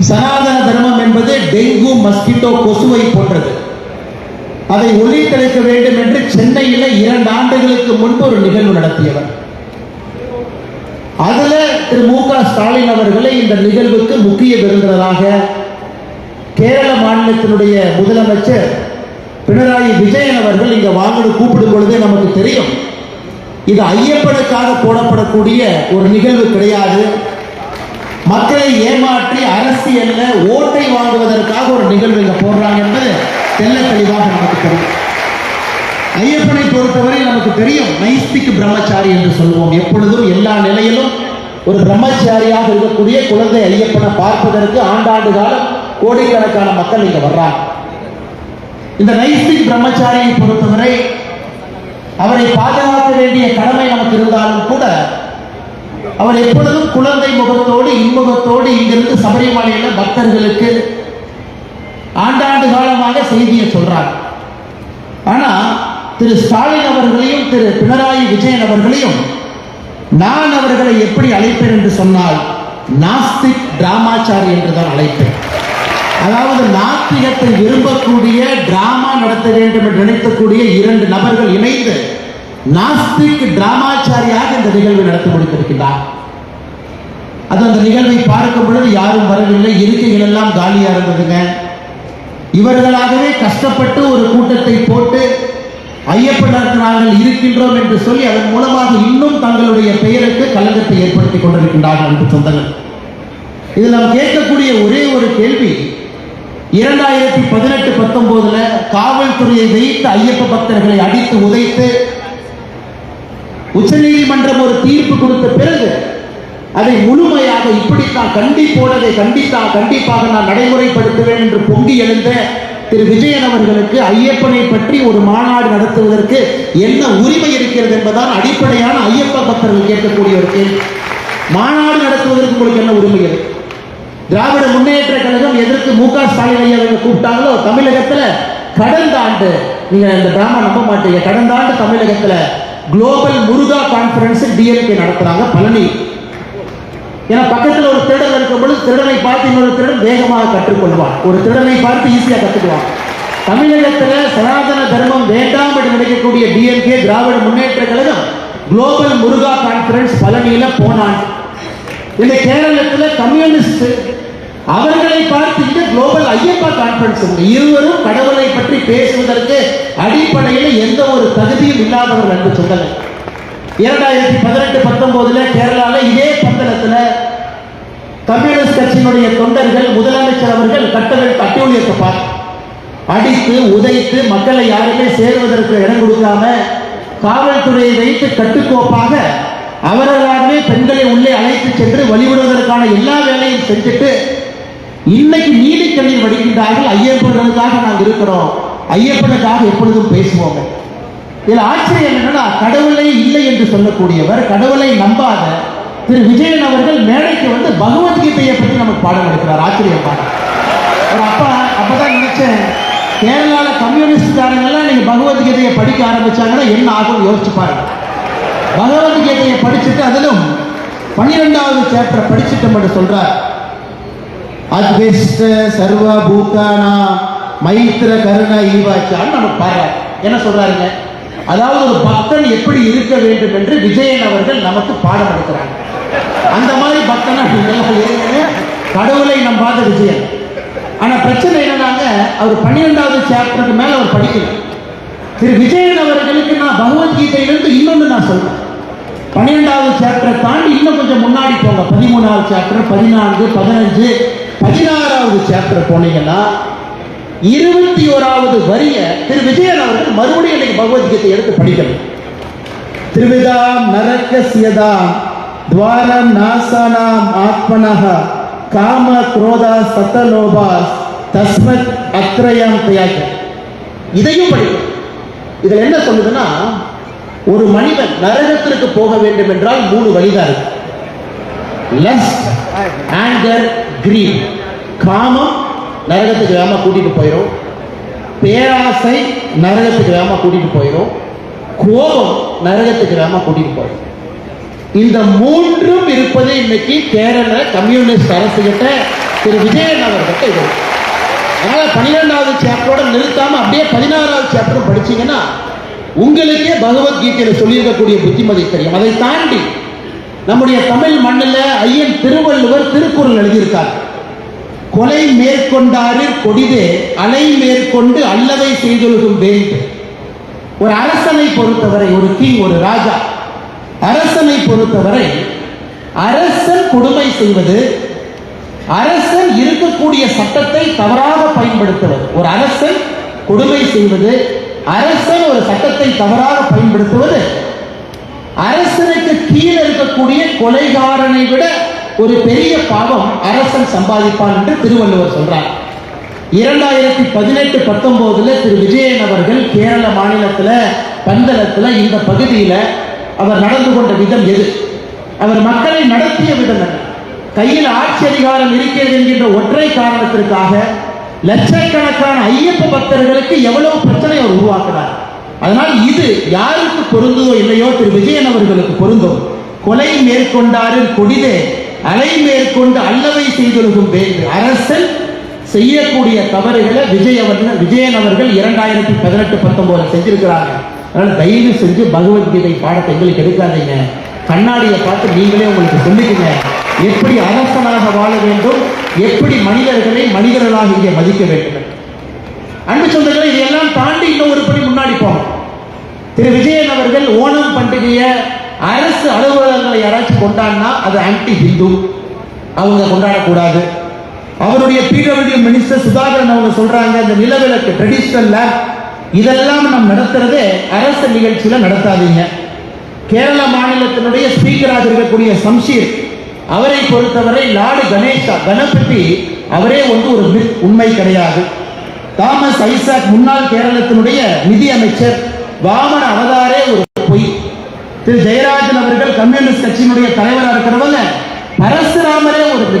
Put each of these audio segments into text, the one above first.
சனாதன தர்மம் என்பது dengue mosquito கொசுவை போன்றது. அதை ஒளி ஒழித்தளிக்க வேண்டும் என்று சென்னையில் இரண்டு ஆண்டுகளுக்கு முன்பு ஒரு நிகழ்வு நடத்தியவர். அதுல திரு மு க ஸ்டாலின் அவர்களை இந்த நிகழ்வுக்கு முக்கிய விருந்தினராக கேரள மாநிலத்தினுடைய முதலமைச்சர் பினராயி விஜயன் அவர்கள் இங்க வாங்கன்னு கூப்பிடும் பொழுதே நமக்கு தெரியும். இது ஐயப்பனுக்காக போடப்படக்கூடிய ஒரு நிகழ்வு கிடையாது. மக்களை ஏமாற்றி அரசியல்ல ஓட்டை வாங்குவதற்காக ஒரு நிகழ்வு இங்க போடுறாங்க என்பது தெல்ல தெளிவாக நமக்கு தெரியும். ஐயப்பனை பொறுத்தவரை நமக்கு தெரியும் நைஸ்திக் பிரம்மச்சாரி என்று சொல்லுவோம். எப்பொழுதும் எல்லா நிலையிலும் ஒரு பிரம்மச்சாரியாக இருக்கக்கூடிய குழந்தை ஐயப்பனை பார்ப்பதற்கு ஆண்டாண்டு காலம் கோடிக்கணக்கான மக்கள் இங்க வர்றாங்க. இந்த நைஸ்திக் பிரம்மச்சாரியை பொறுத்தவரை அவரை பாதுகாக்க வேண்டிய கடமை நமக்கு இருந்தாலும் கூட அவர் எப்பொழுதும் குழந்தை முகத்தோடு இன்முகத்தோடு இங்கிருந்து சபரிமலையில பக்தர்களுக்கு ஆண்டாண்டு காலமாக செய்தியை சொல்றார் ஆனா திரு ஸ்டாலின் அவர்களையும் திரு பினராயி விஜயன் அவர்களையும் நான் அவர்களை எப்படி அழைப்பேன் என்று சொன்னால் நாஸ்திக் டிராமாச்சாரி என்று தான் அழைப்பேன். அதாவது நாத்திகத்தை விரும்பக்கூடிய டிராமா நடத்த வேண்டும் என்று நினைக்கக்கூடிய இரண்டு நபர்கள் இணைந்து நாஸ்திக் டிராமாச்சாரியாக இந்த நிகழ்வை நடத்தி முடித்திருக்கிறார் அது அந்த நிகழ்வை பார்க்கும் பொழுது யாரும் வரவில்லை இருக்கைகள் எல்லாம் காலியா இருந்ததுங்க. இவர்களாகவே கஷ்டப்பட்டு ஒரு கூட்டத்தை போட்டு ஐயப்பனருக்கு நாங்கள் இருக்கின்றோம் என்று சொல்லி அதன் மூலமாக இன்னும் தங்களுடைய பெயருக்கு கலங்கத்தை ஏற்படுத்திக் கொண்டிருக்கின்றார்கள் என்று சொந்தங்கள். இதில் நாம் கேட்கக்கூடிய ஒரே ஒரு கேள்வி இரண்டாயிரத்தி பதினெட்டு பத்தொன்பதுல காவல்துறையை வைத்து ஐயப்ப பக்தர்களை அடித்து உதைத்து உச்சநீதிமன்றம் ஒரு தீர்ப்பு கொடுத்த பிறகு அதை முழுமையாக இப்படித்தான் கண்டிப்போடு அதை கண்டிப்பாக நான் நடைமுறைப்படுத்துவேன் என்று பொங்கி எழுந்த திரு விஜயன் அவர்களுக்கு ஐயப்பனை பற்றி ஒரு மாநாடு நடத்துவதற்கு என்ன உரிமை இருக்கிறது என்பதால் அடிப்படையான ஐயப்ப பக்தர்கள் கேட்கக்கூடிய ஒரு கேள்வி. மாநாடு நடத்துவதற்கு உங்களுக்கு என்ன உரிமை இருக்கு? திராவிட முன்னேற்ற கழகம் எதற்கு மு க ஸ்டாலின் ஐயா கூப்பிட்டாங்களோ தமிழகத்துல கடந்த ஆண்டு நீங்க இந்த டிராமா நம்ப மாட்டீங்க. கடந்த ஆண்டு தமிழகத்துல குளோபல் முருகா கான்ஃபரன்ஸ் டிஎம்கே நடத்துறாங்க பழனி. ஏன்னா பக்கத்தில் ஒரு திருடன் இருக்கும் பொழுது திருடனை பார்த்து இன்னொரு திருடன் வேகமாக கற்றுக்கொள்வான். ஒரு திருடனை பார்த்து ஈஸியாக கற்றுக்குவான் தமிழகத்தில் சனாதன தர்மம் வேண்டாம் என்று நினைக்கக்கூடிய DMK Dravida Munnetra Kazhagam global Muruga conference பழனியில் போனான். இந்த கேரளத்தில் கம்யூனிஸ்ட் அவர்களை பார்த்து இந்த குளோபல் ஐயப்பா கான்பரன்ஸ் உண்டு. இருவரும் கடவுளை பற்றி பேசுவதற்கு அடிப்படையில் எந்த ஒரு தகுதியும் இல்லாதவர்கள் என்று சொல்லலை இரண்டாயிரத்தி பதினெட்டு பத்தொன்பதுல கேரளால இதே பந்தளத்துல கம்யூனிஸ்ட் கட்சியினுடைய தொண்டர்கள் முதலமைச்சர் அவர்கள் கட்டவிழ்த்து அட்டூழியத்தை பார்த்து அடித்து உதைத்து மக்களை யாருமே சேருவதற்கு இடம் கொடுக்காம காவல்துறையை வைத்து கட்டுக்கோப்பாக அவர்களாகவே பெண்களை உள்ளே அழைத்து சென்று வழிவிடுவதற்கான எல்லா வேலையும் செஞ்சுட்டு இன்னைக்கு நீதி கண்ணீர் வடிக்கின்றார்கள் ஐயப்பனுக்காக நாங்கள் இருக்கிறோம். ஐயப்பனுக்காக எப்பொழுதும் பேசுவோம். இதில் ஆச்சரியம் என்னன்னா கடவுளை இல்லை என்று சொல்லக்கூடியவர் கடவுளை நம்பாத திரு விஜயன் அவர்கள் மேடைக்கு வந்து பகவத்கீதையை பற்றி நமக்கு பாடம் எடுக்கிறார் ஆச்சரியம் பாடம். ஒரு அப்பா அப்பதான் நினைச்சேன் கேரளாவில் கம்யூனிஸ்ட்காரங்கெல்லாம் நீங்க பகவத்கீதையை படிக்க ஆரம்பிச்சாங்கன்னா என்ன ஆகும் யோசிச்சு பாருங்க. பகவத்கீதையை படிச்சுட்டு அதிலும் பன்னிரெண்டாவது சாப்டர் படிச்சுட்டோம் என்று சொல்றார். அத்விஷ்ட சர்வ பூத்தானா மைத்திர கருண ஈவாச்சான்னு நம்ம பாரு என்ன சொல்றாருங்க? அதாவது ஒரு பக்தன் எப்படி இருக்க வேண்டும் என்று விஜயன் அவர்கள் நமக்கு பாடம் எடுக்கிறாங்க. அந்த மாதிரி பக்தனா கடவுளை நம் கடவுளை நம்பாத விஜயன். ஆனா பிரச்சனை என்னன்னாங்க அவர் பன்னிரெண்டாவது சாப்டருக்கு மேல அவர் படிக்கல. திரு விஜயன் அவர்களுக்கு நான் பகவத்கீதையிலிருந்து இன்னொன்று நான் சொல்றேன். பன்னிரெண்டாவது சாப்டரை தாண்டி இன்னும் கொஞ்சம் முன்னாடி போங்க. பதிமூணாவது சாப்டர் பதினான்கு பதினஞ்சு பதினாறாவது சாப்டர் போனீங்கன்னா இருபத்தி ஓராவது வரிய திரு விஜயன் அவர்கள் மறுபடியும் இன்னைக்கு பகவத்கீதை எடுத்து படிக்கணும். திருவிதாம் நரக்கசியதாம் துவாரம் நாசானாம் ஆத்மனஹ காம குரோதா சத்தலோபாஸ் தஸ்மத் அத்ரயம் தியாக இதையும் படிக்கணும். இதுல என்ன சொல்லுதுன்னா ஒரு மனிதன் நரகத்திற்கு போக வேண்டும் என்றால் மூணு வழிதான் இருக்கு. லஸ்ட் ஆங்கர் கிரீன் காமம் நரகத்துக்கு வேகமாக கூட்டிகிட்டு போயிடும் பேராசை நரகத்துக்கு வேகமாக கூட்டிகிட்டு போயிடும் கோபம் நரகத்துக்கு வேகமாக கூட்டிகிட்டு போயிடும் இந்த மூன்றும் இருப்பது இன்னைக்கு கேரள கம்யூனிஸ்ட் அரசு கிட்ட திரு விஜயன் அவர்கிட்ட இது. அதனால் பன்னிரெண்டாவது சாப்டரோட நிறுத்தாமல் அப்படியே பதினாறாவது சாப்டர் படிச்சீங்கன்னா உங்களுக்கே பகவத்கீதையில் சொல்லியிருக்கக்கூடிய புத்திமதி தெரியும். அதை தாண்டி நம்முடைய தமிழ் மண்ணில் ஐயன் திருவள்ளுவர் திருக்குறள் எழுதியிருக்கார். கொலை மேற்கொண்டாரில் கொடிதே அலை மேற்கொண்டு அல்லவை செய்தொழுகும் வேண்டும் ஒரு அரசனை பொறுத்தவரை ஒரு கிங் ஒரு ராஜா அரசனை பொறுத்தவரை அரசன் கொடுமை செய்வது அரசன் இருக்கக்கூடிய சட்டத்தை தவறாக பயன்படுத்துவது. ஒரு அரசன் கொடுமை செய்வது அரசன் ஒரு சட்டத்தை தவறாக பயன்படுத்துவது அரசனுக்கு கீழே இருக்கக்கூடிய கொலைகாரனை விட ஒரு பெரிய பாவம் அரசன் சம்பாதிப்பான் என்று திருவள்ளுவர் சொல்றார். இரண்டாயிரத்தி பதினெட்டு பத்தொன்பதுல திரு விஜயன் அவர்கள் கேரள மாநிலத்துல பந்தளத்துல இந்த பகுதியில அவர் நடந்து கொண்ட விதம் எது? அவர் மக்களை நடத்திய விதம் என்ன? கையில் ஆட்சி அதிகாரம் இருக்கிறது என்கின்ற ஒற்றை காரணத்திற்காக லட்சக்கணக்கான ஐயப்ப பக்தர்களுக்கு எவ்வளவு பிரச்சனை அவர் உருவாக்குறார். அதனால் இது யாருக்கு பொருந்துதோ இல்லையோ திரு விஜயன் அவர்களுக்கு பொருந்தும். கொலை மேற்கொண்டாரு கொடிதே அலை மேற்கொண்டு அல்லவை செய்தொழுகும் வேண்டு அரசன் செய்யக்கூடிய தவறுகளை விஜய் அவர்கள் விஜயன் அவர்கள் இரண்டாயிரத்தி பதினெட்டு பத்தொன்பதுல செஞ்சிருக்கிறாங்க. அதனால தயவு செஞ்சு பகவத்கீதை பாடத்தை எங்களுக்கு எடுக்காதீங்க. கண்ணாடியை பார்த்து நீங்களே உங்களுக்கு சொல்லிக்கங்க. எப்படி அரசனாக வாழ வேண்டும்? எப்படி மனிதர்களை மனிதர்களாக இங்கே மதிக்க வேண்டும்? அன்பு சொந்தங்களை இதையெல்லாம் தாண்டி இன்னும் ஒரு படி முன்னாடி போகணும். திரு. விஜயன் அவர்கள் ஓணம் பண்டிகையை அரசு அலுவலகங்களை யாராச்சும் கொண்டாடினா அது ஆன்டி ஹிந்து அவங்க கொண்டாடக்கூடாது. அவருடைய பிடபிள்யூ மினிஸ்டர் சுதாகரன் அவங்க சொல்றாங்க இந்த நிலவிலக்கு ட்ரெடிஷ்னல்ல இதெல்லாம் நம்ம நடத்துறதே அரசு நிகழ்ச்சியில நடத்தாதீங்க. கேரள மாநிலத்தினுடைய ஸ்பீக்கராக இருக்கக்கூடிய சம்ஷீர் அவரை பொறுத்தவரை லாடு கணேஷா கணபதி அவரே வந்து ஒரு உண்மை கிடையாது. தாமஸ் ஐசாக் முன்னாள் கேரளத்தினுடைய நிதி அமைச்சர் வாமன அவதாரே ஒரு பொய். திரு ஜெயராஜன் அவர்கள் கம்யூனிஸ்ட் கட்சியினுடைய தலைவராக இருக்கிறவங்க பரசுராமரே ஒரு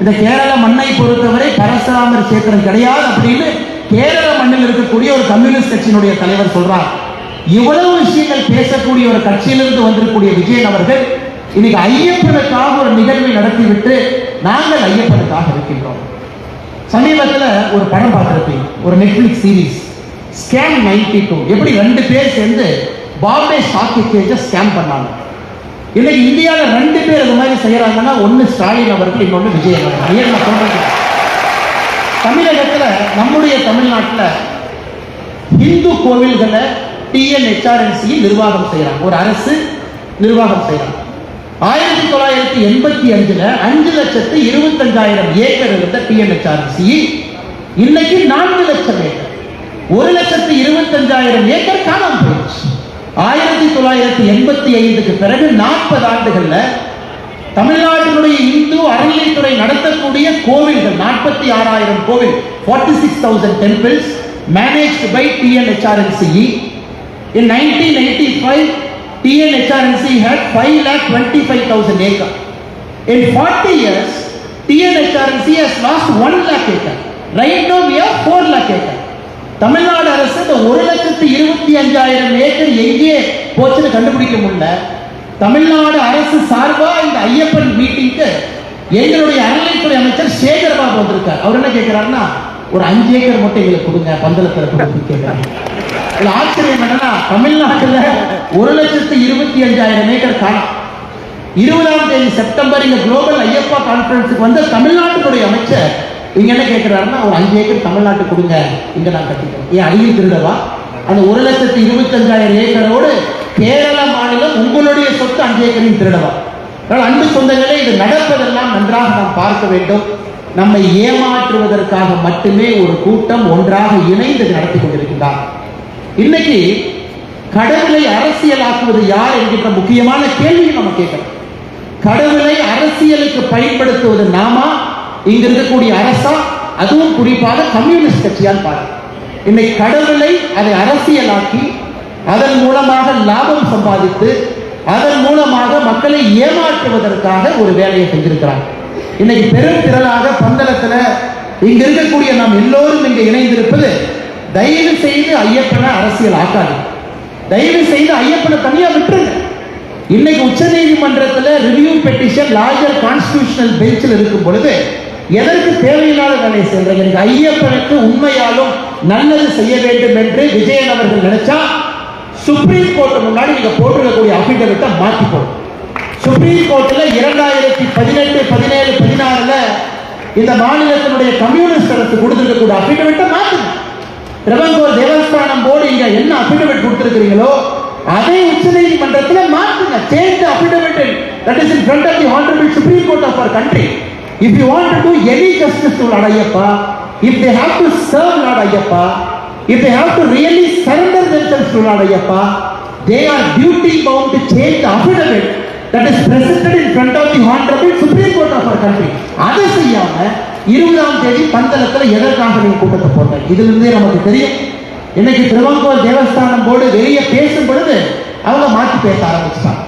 இந்த கேரள மண்ணை பொறுத்தவரை பரசுராமர் சேத்திரம் கிடையாது அப்படின்னு கேரள மண்ணில் இருக்கக்கூடிய ஒரு கம்யூனிஸ்ட் கட்சியினுடைய தலைவர் சொல்றார். இவ்வளவு விஷயங்கள் பேசக்கூடிய ஒரு கட்சியிலிருந்து வந்திருக்கூடிய விஜயன் அவர்கள் இன்னைக்கு ஐயப்பனுக்காக ஒரு நிகழ்வை நடத்திவிட்டு நாங்கள் ஐயப்பனுக்காக இருக்கின்றோம். சமீபத்தில் ஒரு படம் பார்த்துருப்பீங்க ஒரு Netflix series scam ninety two எப்படி ரெண்டு பேர் சேர்ந்து பாம்பே ஸ்டாக் எக்ஸ்சேஞ்சை ஸ்கேம் பண்ணாங்க. இன்னைக்கு இந்தியாவில் ரெண்டு பேர் இது மாதிரி செய்கிறாங்கன்னா ஒன்று ஸ்டாலின் அவர்கள் இன்னொன்று விஜயன் அவர்கள். ஐயன் நான் தமிழகத்தில் நம்முடைய தமிழ்நாட்டில் இந்து கோவில்களை டிஎன்ஹெச்ஆர்என்சி நிர்வாகம் செய்கிறாங்க ஒரு அரசு நிர்வாகம் செய்கிறாங்க ஆயிரத்தி தொள்ளாயிரத்தி எண்பத்தி அஞ்சுல அஞ்சு லட்சத்து இருபத்தஞ்சாயிரம் ஏக்கர் இருந்த டிஎன்ஹெச்ஆர்என்சி இன்னைக்கு நான்கு லட்சம் ஏக்கர். ஒரு லட்சத்து இருபத்தஞ்சாயிரம் ஏக்கர் காணாமல் போயிடுச்சு. ஆயிரத்தி தொள்ளாயிரத்தி எண்பத்தி ஐந்துக்கு பிறகு நாற்பது ஆண்டுகள்ல தமிழ்நாட்டினுடைய இந்து அறநிலைத்துறை நடத்தக்கூடிய கோவில்கள் நாற்பத்தி ஆறாயிரம் கோவில் forty six thousand temples managed by TNHRNCE in nineteen eighty five TNHRNC had five lakh twenty five thousand acre in forty years TNHRNC has lost one lakh acre right no we four lakh acre Tamil Nadu அரசு இந்த ஒரு லட்சத்து இருபத்தி அஞ்சாயிரம் acre எங்கே போச்சுன்னு கண்டுபிடிக்க முடியல. தமிழ்நாடு அரசு சார்பா இந்த ஐயப்பன் மீட்டிங்க்கு எங்களுடைய அறநிலைத்துறை அமைச்சர் சேகர் வந்திருக்கார். அவர் என்ன கேட்கிறாருன்னா ஒரு அஞ்சு ஏக்கர் மட்டும் எங்களுக்கு கொடுங்க பந்தளத்தில் கொடுத்து கேட்கிறாங்க ஆச்சரியம் என்னன்னா தமிழ்நாட்டில் ஒரு லட்சத்து இருபத்தி அஞ்சாயிரம் ஏக்கர் காணாம் இருபதாம் தேதி செப்டம்பர் இந்த குளோபல் ஐயப்பா கான்ஃபரன்ஸுக்கு வந்த தமிழ்நாட்டினுடைய அமைச்சர் இங்க என்ன கேட்கிறாருன்னா ஒரு அஞ்சு ஏக்கர் தமிழ்நாட்டு கொடுங்க இங்க நான் கட்டிக்கிறேன் ஏன் அடியில் திருடவா? அந்த ஒரு லட்சத்து இருபத்தஞ்சாயிரம் ஏக்கரோடு கேரள மாநிலம் உங்களுடைய சொத்து அஞ்சு ஏக்கரையும் திருடவா? அதனால் அன்பு சொந்தங்களே இது நடப்பதெல்லாம் நன்றாக நாம் பார்க்க வேண்டும். நம்மை ஏமாற்றுவதற்காக மட்டுமே ஒரு கூட்டம் ஒன்றாக இணைந்து நடத்தி கொண்டிருக்கின்றார். இன்னைக்கு கடவுளை அரசியலாக்குவது யார் என்கின்ற முக்கியமான கேள்வியை நம்ம கேட்கணும் கடவுளை அரசியலுக்கு பயன்படுத்துவது நாமா? இங்க இருக்கக்கூடிய அரசா அதுவும் குறிப்பாக கம்யூனிஸ்ட் கட்சியால் பாருங்க. இன்னைக்கு கடவுளை அதை அரசியலாக்கி அதன் மூலமாக லாபம் சம்பாதித்து அதன் மூலமாக மக்களை ஏமாற்றுவதற்காக ஒரு வேலையை செஞ்சிருக்கிறாங்க. இன்னைக்கு பெரும் திரளாக பந்தளத்துல இங்க இருக்கக்கூடிய நாம் எல்லோரும் இங்க இணைந்திருப்பது தயவு செய்து ஐயப்பனை அரசியல் ஆக்காது தயவு செய்து ஐயப்பனை தனியா விட்டுருங்க. இன்னைக்கு உச்ச நீதிமன்றத்தில் ரிவ்யூ பெட்டிஷன் லார்ஜர் கான்ஸ்டியூஷனல் பெஞ்சில் இருக்கும் பொழுது எதற்கு தேவையில்லாத வேலையை செய்யறீங்க நீங்க ஐயப்பனுக்கு உண்மையாலும் நல்லது செய்ய வேண்டும் என்று விஜயன் அவர்கள் நினைச்சா சுப்ரீம் கோர்ட் முன்னாடி நீங்க போட்டிருக்கக்கூடிய அபிடவிட்டை மாத்தி போடும் சுப்ரீம் கோர்ட்ல இரண்டாயிரத்தி பதினெட்டு பதினேழு பதினாறுல இந்த மாநிலத்தினுடைய கம்யூனிஸ்ட் அரசு கொடுத்திருக்கக்கூடிய அபிடவிட்டை மாத்துங்க. திருவங்கூர் தேவஸ்தானம் போர்டு இங்க என்ன அபிடவிட் கொடுத்திருக்கிறீங்களோ அதை உச்ச நீதிமன்றத்தில் மாற்றுங்க change affidavit that is in front of the honourable supreme court of our country if you want to do any justice to lord Ayyappa if they have to serve lord Ayyappa if they have to really surrender themselves to lord Ayyappa they are duty bound to change the affidavit that is presented in front of the honorable supreme court of our country. அதை செய்யாம இருபதாம் தேதி பந்தளத்துல எதற்காக நீங்க கூட்டத்தை போட்டேன் இதுல இருந்தே நமக்கு தெரியும். இன்னைக்கு திருவாங்கூர் தேவஸ்தானம் போர்டு வெளியே பேசும் பொழுது அவங்க மாற்றி பேச ஆரம்பிச்சிட்டாங்க.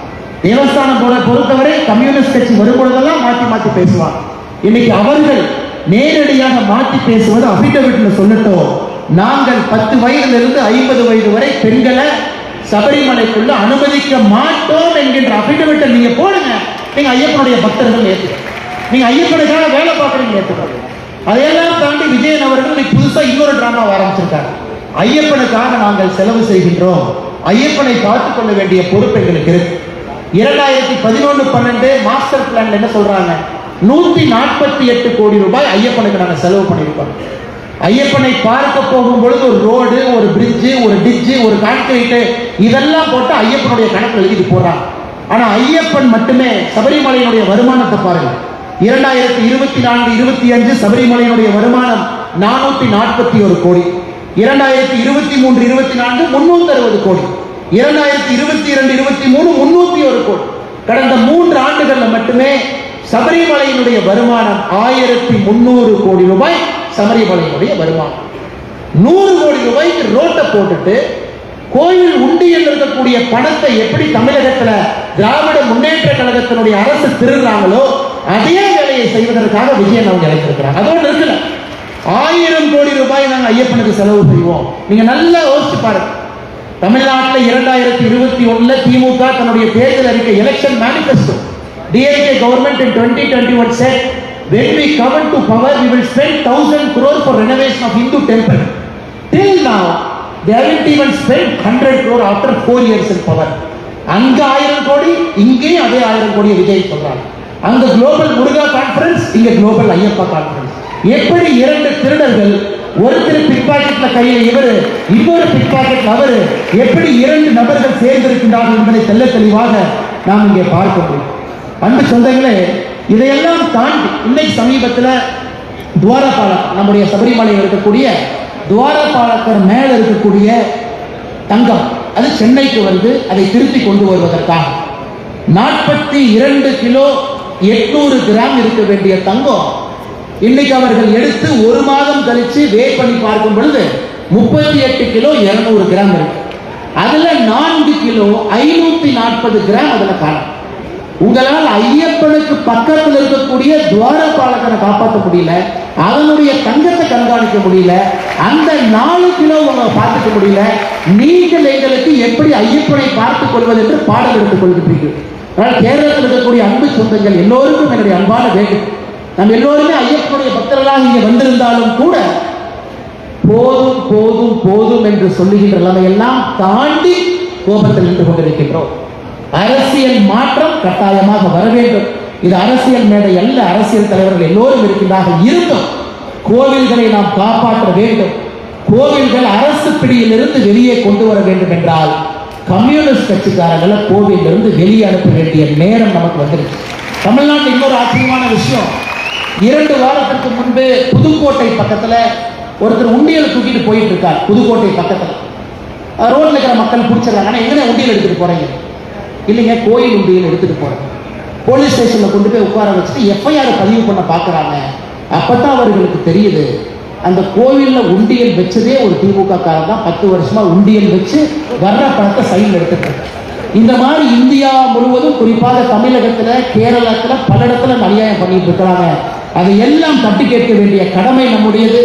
தேவஸ்தானம் போர்டை பொறுத்தவரை கம்யூனிஸ்ட் கட்சி வரும் பொழுதெல்லாம் மாற்றி மாற்றி பேசுவாங்க. இன்னைக்கு அவர்கள் நேரடியாக மாற்றி பேசுவது அபிடவிட்ல சொல்லட்டும். நாங்கள் பத்து வயதிலிருந்து ஐம்பது வயது வரை பெண்களை சபரிமலைக்குள்ள அனுமதிக்க மாட்டோம் என்கின்ற அபிடவிட்டை நீங்க போடுங்க. நீங்க ஐயப்பனுடைய பக்தர்கள் ஏத்துக்க. நீங்க ஐயப்பனுக்காக வேலை பார்க்குறீங்க ஏத்துக்கோங்க அதையெல்லாம் தாண்டி விஜயன் அவர்கள் புதுசா இன்னொரு டிராமா ஆரம்பிச்சிருக்காங்க ஐயப்பனுக்காக நாங்கள் செலவு செய்கின்றோம். ஐயப்பனை பார்த்துக் கொள்ள வேண்டிய பொறுப்பு எங்களுக்கு இருக்கு. இரண்டாயிரத்தி பதினொன்று பன்னெண்டு மாஸ்டர் பிளான் என்ன சொல்றாங்க? நூத்தி நாற்பத்தி எட்டு கோடி ரூபாய் ஐயப்பனுக்கு நாங்கள் செலவு பண்ணியிருக்கோம். ஐயப்பனை பார்க்க போகும் பொழுது ஒரு ரோடு ஒரு பிரிட்ஜு ஒரு டிச்சு ஒரு கான்கிரீட்டு இதெல்லாம் போட்டு ஐயப்பனுடைய கணக்கு எழுதிட்டு போறான் ஆனா ஐயப்பன் மட்டுமே சபரிமலையினுடைய வருமானத்தை பாருங்க. இரண்டாயிரத்தி இருபத்தி நான்கு இருபத்தி அஞ்சு சபரிமலையினுடைய வருமானம் நானூத்தி நாற்பத்தி ஒரு கோடி. இரண்டாயிரத்தி இருபத்தி மூன்று இருபத்தி நான்கு முன்னூத்தி அறுபது கோடி. இரண்டாயிரத்தி இருபத்தி இரண்டு இருபத்தி மூணு முன்னூத்தி ஒரு கோடி. கடந்த மூன்று ஆண்டுகள்ல மட்டுமே சபரிமலையினுடைய வருமானம் ஆயிரத்தி முன்னூறு கோடி ரூபாய் சபரிமலையினுடைய வருமானம். நூறு கோடி ரூபாய்க்கு ரோட்டை போட்டுட்டு கோயில் உண்டியில் இருக்கக்கூடிய பணத்தை எப்படி தமிழகத்துல திராவிட முன்னேற்ற கழகத்தினுடைய அரசு திருடுறாங்களோ அதே வேலையை செய்வதற்காக விஜயன் அவங்க இழைத்திருக்கிறாங்க அதோடு இருக்குல்ல ஆயிரம் கோடி ரூபாய் நாங்கள் ஐயப்பனுக்கு செலவு செய்வோம். நீங்க நல்லா யோசிச்சு பாருங்க. தமிழ்நாட்டில் இரண்டாயிரத்தி இருபத்தி ஒண்ணுல திமுக தன்னுடைய தேர்தல் அறிக்கை election manifesto DMK government in 2021 said when we come to power we will spend 1000 crore for renovation of Hindu temple. Till now they haven't even spent 100 crore after 4 years in power. அங்க ஆயிரம் கோடி இங்கேயும் அதே ஆயிரம் கோடியை விஜய் சொல்றாங்க அங்க global Muruga conference இங்க குளோபல் ஐயப்பா கான்ஃபரன்ஸ் எப்படி இரண்டு திருடர்கள் ஒருத்தர் பிக் பாக்கெட்ல கையில இவரு இன்னொரு பிக் பாக்கெட்ல எப்படி இரண்டு நபர்கள் சேர்ந்திருக்கின்றார்கள் என்பதை தெல்ல தெளிவாக நாம் இங்கே பார்க்க முடியும். அன்பு சொந்தங்களே இதையெல்லாம் தாண்டி இன்னைக்கு சமீபத்தில் துவாரபாலம் நம்முடைய சபரிமலையில் இருக்கக்கூடிய துவாரபாலக்கர் மேல இருக்கக்கூடிய தங்கம் அது சென்னைக்கு வந்து அதை திருத்தி கொண்டு வருவதற்காக. நாற்பத்தி இரண்டு கிலோ எட்நூறு கிராம் இருக்க வேண்டிய தங்கம் இன்னைக்கு அவர்கள் எடுத்து ஒரு மாதம் கழிச்சு வே பண்ணி பார்க்கும் பொழுது முப்பத்தி எட்டு கிலோ இருநூறு கிராம் இருக்கு. அதுல நான்கு கிலோ ஐநூத்தி நாற்பது கிராம் அதுல காணும். உங்களால் ஐயப்பனுக்கு பக்கத்தில் இருக்கக்கூடிய துவாரபாலகனை காப்பாற்ற முடியல அதனுடைய தங்கத்தை கண்காணிக்க முடியல அந்த நாலு கிலோ உங்களை பார்த்துக்க முடியல நீங்கள் எங்களுக்கு எப்படி ஐயப்பனை பார்த்துக் கொள்வது என்று பாடம் எடுத்துக் கொள்கிறீர்கள் அதனால் கேரளத்தில் இருக்கக்கூடிய அன்பு சொந்தங்கள் எல்லோருக்கும் என்னுடைய அன்பான வேண்டும் நம்ம எல்லோருமே ஐயப்பனுடைய பக்தர்களாக இங்கே வந்திருந்தாலும் கூட போதும் போதும் போதும் என்று சொல்லுகின்ற நிலைமையெல்லாம் தாண்டி கோபத்தில் நின்று கொண்டிருக்கின்றோம். அரசியல் மாற்றம் கட்டாயமாக வர வேண்டும். இது அரசியல் மேடை அல்ல அரசியல் தலைவர்கள் எல்லோரும் இருக்கின்றார்கள் இருந்தும் கோவில்களை நாம் காப்பாற்ற வேண்டும். கோவில்கள் அரசு பிடியிலிருந்து வெளியே கொண்டு வர வேண்டும் என்றால் கம்யூனிஸ்ட் கட்சிக்காரர்களை கோவிலிருந்து வெளியே அனுப்ப வேண்டிய நேரம் நமக்கு வந்துருச்சு தமிழ்நாட்டில் இன்னொரு ஆச்சரியமான விஷயம். இரண்டு வாரத்திற்கு முன்பு புதுக்கோட்டை பக்கத்தில் ஒருத்தர் உண்டியல் தூக்கிட்டு போயிட்டு இருக்கார் புதுக்கோட்டை பக்கத்தில். ரோட்ல இருக்கிற மக்கள் பிடிச்சிடறாங்க. ஆனால் எங்கே உண்டியல் எடுத்துகிட்டு போகிறீங்க இல்லைங்க கோயில் உண்டியல் எடுத்துகிட்டு போகிறேன் போலீஸ் ஸ்டேஷனில் கொண்டு போய் உட்கார வச்சுட்டு எஃப்ஐஆர் பதிவு பண்ண பார்க்குறாங்க அப்போ தான் அவர்களுக்கு தெரியுது. அந்த கோவிலில் உண்டியல் வச்சதே ஒரு திமுக காரன் தான். பத்து வருஷமாக உண்டியல் வச்சு வர்ற பணத்தை சைன் எடுத்துட்டு இந்த மாதிரி இந்தியா முழுவதும் குறிப்பாக தமிழகத்தில் கேரளத்தில் பல இடத்துல அநியாயம் பண்ணிட்டு இருக்கிறாங்க. அதை எல்லாம் தட்டி கேட்க வேண்டிய கடமை நம்முடையது.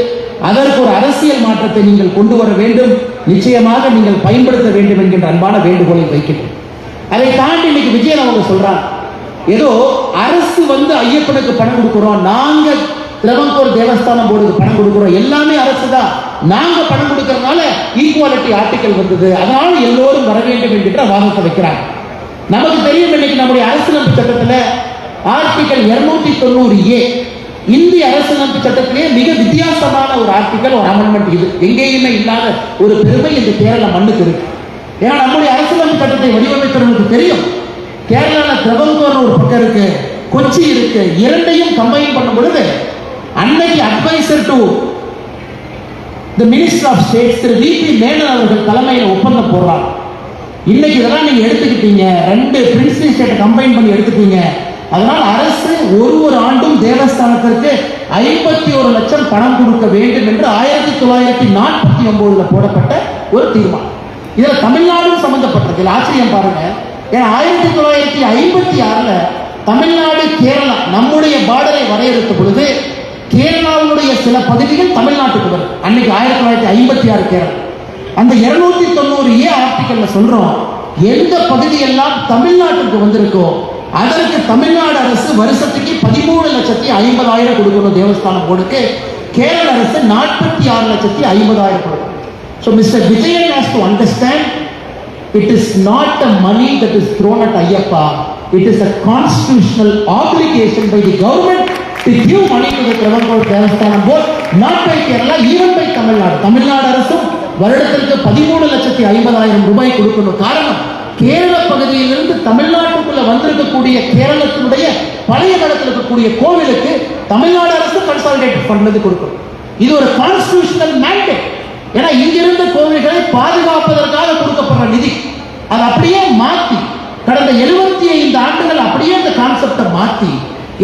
அதற்கு ஒரு அரசியல் மாற்றத்தை நீங்கள் கொண்டு வர வேண்டும். நிச்சயமாக நீங்கள் பயன்படுத்த வேண்டும் என்கின்ற அன்பான வேண்டுகோளை வைக்கிறேன் அதை தாண்டி இன்னைக்கு விஜயன் அவங்க சொல்றாங்க ஏதோ அரசு வந்து ஐயப்பனுக்கு பணம் கொடுக்குறோம் நாங்க திரவங்கூர் தேவஸ்தானம் போர்டுக்கு பணம் கொடுக்குறோம் எல்லாமே அரசு தான். நாங்க பணம் கொடுக்கறதுனால ஈக்குவாலிட்டி ஆர்டிக்கல் வந்தது. அதனால எல்லோரும் வர வேண்டும் என்கிற வாதத்தை வைக்கிறாங்க. நமக்கு தெரியும் இன்னைக்கு நம்முடைய அரசியலமைப்பு சட்டத்துல ஆர்டிக்கல் இருநூத்தி தொண்ணூறு ஏ இந்திய அரசியலமைப்பு சட்டத்திலே மிக வித்தியாசமான ஒரு ஆர்டிக்கல் ஒரு அமெண்ட்மெண்ட் இது. எங்கேயுமே இல்லாத ஒரு பெருமை இந்த கேரள மண்ணுக்கு இருக்கு. ஏன்னா நம்முடைய அரசியலமைப்பு சட்டத்தை வடிவமைத்தவர்களுக்கு தெரியும். கேரளால திரவங்கோர்னு ஒரு பக்கம் இருக்கு கொச்சி இருக்கு இரண்டையும் கம்பைன் பண்ணும் பொழுது அன்னைக்கு adviser to the minister of state Thiru VP Menon அவர்கள் தலைமையில் ஒப்பந்தம் போடுறாங்க. இன்னைக்கு இதெல்லாம் நீங்க எடுத்துக்கிட்டீங்க. ரெண்டு பிரின்சிபல் ஸ்டேட் கம்பைன் பண்ணி எடுத்துட்டீங்க அதனால் அரசு ஒரு ஒரு ஆண்டும் தேவஸ்தானத்திற்கு ஐம்பத்தி ஒரு லட்சம் பணம் கொடுக்க வேண்டும் என்று ஆயிரத்தி தொள்ளாயிரத்தி நாற்பத்தி ஒன்பதுல போடப்பட்ட ஒரு தீர்மானம். இதுல தமிழ்நாடும் சம்பந்தப்பட்டிருக்கு. இதுல ஆச்சரியம் பாருங்க. ஏன்னா ஆயிரத்தி தொள்ளாயிரத்தி ஐம்பத்தி ஆறுல தமிழ்நாடு கேரளா நம்முடைய பார்டரை வரையறுத்த பொழுது கேரளாவுடைய சில பகுதிகள் தமிழ்நாட்டுக்கு வரும். அன்னைக்கு ஆயிரத்தி தொள்ளாயிரத்தி ஐம்பத்தி ஆறு கேரளா. அந்த இருநூத்தி தொண்ணூறு ஏ ஆர்டிக்கல்ல சொல்றோம் எந்த பகுதியெல்லாம் தமிழ்நாட்டுக்கு வந்திருக்கோ அதற்கு தமிழ்நாடு அரசு வருஷத்துக்கு பதிமூணு லட்சத்தி ஐம்பதாயிரம் கொடுக்கணும் தேவஸ்தானம் போர்டுக்கு. கேரள அரசு நாற்பத்தி ஆறு லட்சத்தி ஐம்பதாயிரம் கொடுக்கும். So mister Vijayan has to understand it is not a money that is thrown at Ayyappa it is a constitutional obligation by the government to give money to the Travancore not by Kerala even Tamil Nadu Tamil Nadu அரசும் வருடத்திற்கு பதிமூணு லட்சத்தி ஐம்பதாயிரம் ரூபாய் கொடுக்கணும். காரணம் கேரள பகுதியிலிருந்து தமிழ்நாட்டுக்குள்ள வந்திருக்கக்கூடிய கேரளத்தினுடைய பழைய காலத்தில் இருக்கக்கூடிய கோவிலுக்கு தமிழ்நாடு அரசு கன்சாலிடேட் பண்ணது கொடுக்கணும். இது ஒரு கான்ஸ்டியூஷனல் மேண்டேட் ஏன்னா இங்கிருந்த கோவில்களை பாதுகாப்பதற்காக கொடுக்கப்படுற நிதி. அதை அப்படியே மாற்றி கடந்த எழுபத்தி ஐந்து ஆண்டுகள் அப்படியே இந்த கான்செப்டை மாற்றி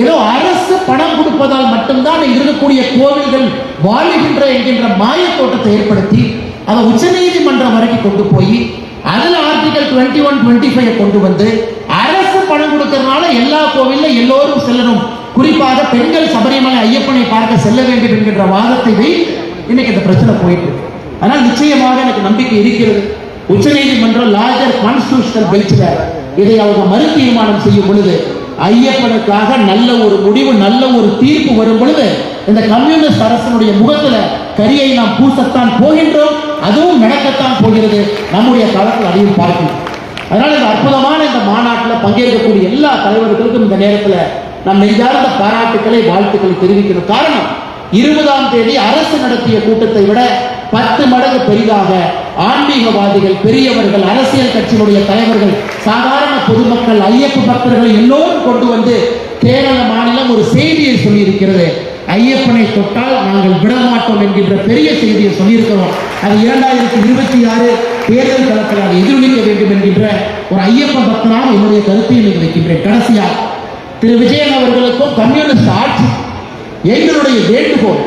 ஏதோ அரசு பணம் கொடுப்பதால் மட்டும்தான் இருக்கக்கூடிய கோவில்கள் வாழ்கின்ற என்கின்ற மாயத்தோட்டத்தை ஏற்படுத்தி அதை உச்சநீதிமன்றம் வரைக்கும் கொண்டு போய் அதில் article twenty one twenty five கொண்டு வந்து அரசு பணம் கொடுக்கறதுனால எல்லா கோவிலும் எல்லோரும் செல்லணும். குறிப்பாக பெண்கள் சபரிமலை ஐயப்பனை பார்க்க செல்ல வேண்டும் என்கின்ற வாதத்தை வைத்து இன்னைக்கு இந்த பிரச்சனை போயிட்டு இருக்கு. ஆனால் நிச்சயமாக எனக்கு நம்பிக்கை இருக்கிறது. உச்சநீதிமன்றம் லார்ஜர் கான்ஸ்டியூஷனல் பெஞ்சில் இதை அவங்க மறு தீர்மானம் செய்யும் பொழுது ஐயப்பனுக்காக நல்ல ஒரு முடிவு நல்ல ஒரு தீர்ப்பு வரும் பொழுது இந்த கம்யூனிஸ்ட் அரசனுடைய முகத்துல கரியை நாம் பூசத்தான் போகின்றோம் அதுவும் நடக்கத்தான் போகிறது. நம்முடைய காலத்தில் அதையும் பார்க்கணும். அதனால இந்த அற்புதமான இந்த மாநாட்டில் பங்கேற்கக்கூடிய எல்லா தலைவர்களுக்கும் இந்த நேரத்தில் நம் நெஞ்சார்ந்த பாராட்டுக்களை வாழ்த்துக்களை தெரிவிக்கணும். காரணம் இருபதாம் தேதி அரசு நடத்திய கூட்டத்தை விட பத்து மடங்கு பெரிதாக ஆன்மீகவாதிகள் பெரியவர்கள் அரசியல் கட்சியினுடைய தலைவர்கள் சாதாரண பொதுமக்கள் ஐயப்ப பக்தர்கள் எல்லோரும் கொண்டு வந்து கேரள மாநிலம் ஒரு செய்தியை சொல்லியிருக்கிறது. ஐயப்பனை தொட்டால் நாங்கள் விடமாட்டோம் என்கின்ற பெரிய செய்தியை சொல்லியிருக்கிறோம். அது இரண்டாயிரத்தி இருபத்தி ஆறு தேர்தல் களத்தில் அதை எதிரொலிக்க வேண்டும் என்கின்ற ஒரு ஐயப்ப பக்தனாக என்னுடைய கருத்தை வைக்கின்றேன். கடைசியாக திரு விஜயன் அவர்களுக்கும் கம்யூனிஸ்ட் ஆட்சி எங்களுடைய வேண்டுகோள்.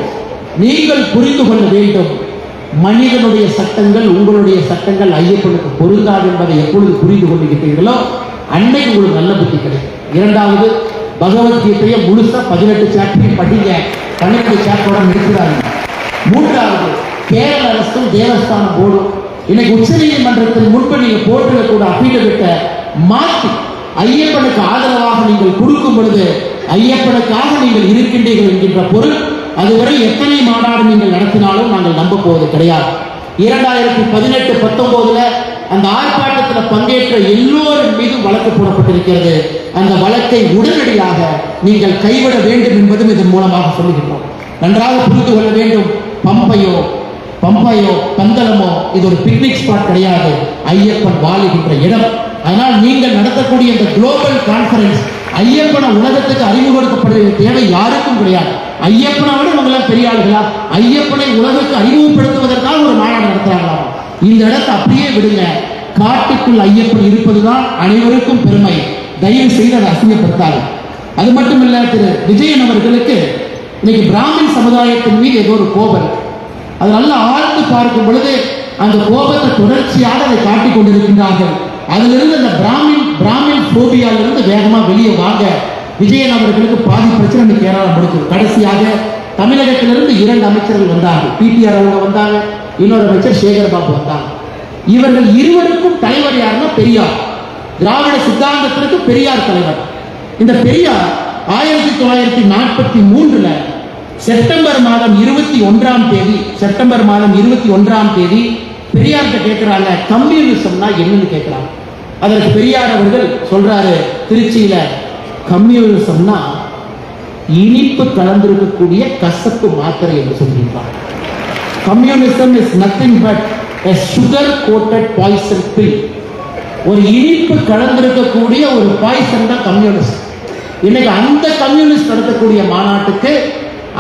நீங்கள் புரிந்து கொள்ள வேண்டும். மனிதனுடைய சட்டங்கள் உங்களுடைய சட்டங்கள் ஐயப்பனுக்கு பொருந்தாது என்பதை எப்பொழுது புரிந்து கொண்டிருக்கிறீர்களோ அன்னைக்கு உங்களுக்கு நல்ல புத்தி கிடைக்கும். இரண்டாவது பகவத்கீதையை முழுசா பதினெட்டு சாப்டரையும் படிங்க. பன்னெண்டு சாப்டரோட நிறுத்துறாங்க மூன்றாவது கேரள அரசும் தேவஸ்தானம் போடும். இன்னைக்கு உச்சநீதிமன்றத்தின் முன்பு நீங்க போட்டிருக்கக்கூட அபிடவிட்ட மாற்றி ஐயப்பனுக்கு ஆதரவாக நீங்கள் கொடுக்கும் பொழுது ஐயப்பனுக்காக நீங்கள் இருக்கின்றீர்கள் என்கின்ற பொருள் அதுவரை எத்தனை மாநாடு நீங்கள் நடத்தினாலும் நாங்கள் நம்ப போவது கிடையாது. இரண்டாயிரத்தி பதினெட்டு பத்தொன்பதுல அந்த ஆர்ப்பாட்டத்தில் பங்கேற்ற எல்லோரும் மீது வழக்கு போடப்பட்டிருக்கிறது. அந்த வழக்கை உடனடியாக நீங்கள் கைவிட வேண்டும் என்பதும் இதன் மூலமாக சொல்லுகின்றோம். நன்றாக புரிந்து கொள்ள வேண்டும். பம்பையோ பம்பையோ பந்தளமோ இது ஒரு பிக்னிக் ஸ்பாட் கிடையாது. ஐயப்பன் வாழுகின்ற இடம். அதனால் நீங்கள் நடத்தக்கூடிய இந்த குளோபல் கான்ஃபரன்ஸ் ஐயப்பன உலகத்துக்கு அறிமுகப்படுத்தப்படுகிற தேவை யாருக்கும் கிடையாது. ஐயப்பனை விட இவங்கெல்லாம் பெரிய ஆளுகளா? ஐயப்பனை உலகுக்கு அறிமுகப்படுத்துவதற்காக ஒரு மாநாடு நடத்துறாங்களா? இந்த இடத்தை அப்படியே விடுங்க. காட்டுக்குள் ஐயப்பன் இருப்பதுதான் அனைவருக்கும் பெருமை. தயவு செய்து அதை அசிங்கப்படுத்தாரு அது மட்டும் இல்ல திரு. விஜயன் அவர்களுக்கு இன்னைக்கு பிராமின் சமுதாயத்தின் மீது ஏதோ ஒரு கோபம். அது நல்லா ஆழ்ந்து பார்க்கும் பொழுது அந்த கோபத்தை தொடர்ச்சியாக அதை காட்டிக் கொண்டிருக்கின்றார்கள். அதிலிருந்து அந்த பிராமின் பிராமின் போபியாலிருந்து வேகமாக வெளியே வாங்க. விஜயன் அவர்களுக்கு பாதி பிரச்சனை இன்னைக்கு ஏராளம் முடிச்சது. கடைசியாக தமிழகத்திலிருந்து இரண்டு அமைச்சர்கள் வந்தார்கள் பிடிஆர் அவங்க வந்தாங்க. இன்னொரு அமைச்சர் சேகர் பாபு வந்தாங்க. இவர்கள் இருவருக்கும் தலைவர் யாருன்னா பெரியார். திராவிட சித்தாந்தத்திற்கு பெரியார் தலைவர். இந்த பெரியார் ஆயிரத்தி தொள்ளாயிரத்தி நாற்பத்தி மூன்றுல செப்டம்பர் மாதம் இருபத்தி ஒன்றாம் தேதி செப்டம்பர் மாதம் இருபத்தி ஒன்றாம் தேதி பெரியார்கிட்ட கேட்கிறாங்க கம்யூனிசம்னா என்னன்னு கேட்கிறாங்க அதற்கு பெரியார் அவர்கள் சொல்றாரு திருச்சியில கம்யூனிசம்னா இனிப்பு கலந்திருக்கக்கூடிய கசப்பு மாத்திரை என்று சொல்லியிருப்பார் communism is nothing but a sugar coated poison pill ஒரு இனிப்பு கலந்திருக்கக்கூடிய ஒரு பாய்சன் தான் கம்யூனிஸ்ட் இன்னைக்கு அந்த கம்யூனிஸ்ட் நடத்தக்கூடிய மாநாட்டுக்கு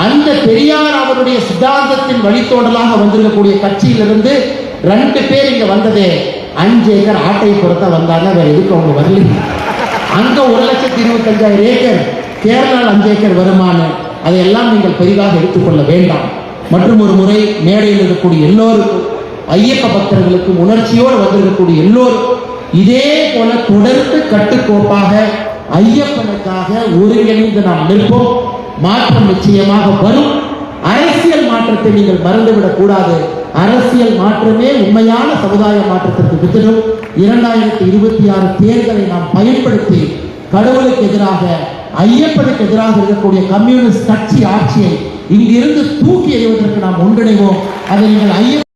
அந்த பெரியார் அவருடைய சித்தாந்தத்தின் வழித்தோடலாக வந்திருக்கக்கூடிய கட்சியிலிருந்து ரெண்டு பேர் இங்க வந்ததே. அஞ்சு ஏக்கர் ஆட்டை பொறுத்த வந்தாங்க வேற எதுக்கு அவங்க வரல. அந்த ஒரு லட்சத்தி இருபத்தஞ்சாயிரம் ஏக்கர் கேரளாவில் அஞ்சு ஏக்கர் வருமானம் அதையெல்லாம் நீங்கள் பெரிதாக எடுத்துக்கொள்ள வேண்டாம். மற்றும் ஒரு முறை மேடையில் இருக்கக்கூடிய எல்லோருக்கும் ஐயப்ப பக்தர்களுக்கும் உணர்ச்சியோடு வந்திருக்கக்கூடிய எல்லோரும் இதே போல தொடர்ந்து கட்டுக்கோப்பாக ஐயப்பனுக்காக ஒருங்கிணைந்து நாம் நிற்போம். மாற்றம் நிச்சயமாக வரும். அரசியல் மாற்றத்தை நீங்கள் மறந்துவிடக் கூடாது. அரசியல் மாற்றமே உண்மையான சமுதாய மாற்றத்திற்கு வித்திடும் இரண்டாயிரத்தி இருபத்தி ஆறு தேர்தலை நாம் பயன்படுத்தி கடவுளுக்கு எதிராக ஐயப்பனுக்கு எதிராக இருக்கக்கூடிய கம்யூனிஸ்ட் கட்சி ஆட்சியை இங்கிருந்து தூக்கி எறிவதற்கு நாம் ஒன்றிணைவோம் அதை நீங்கள் ஐயப்ப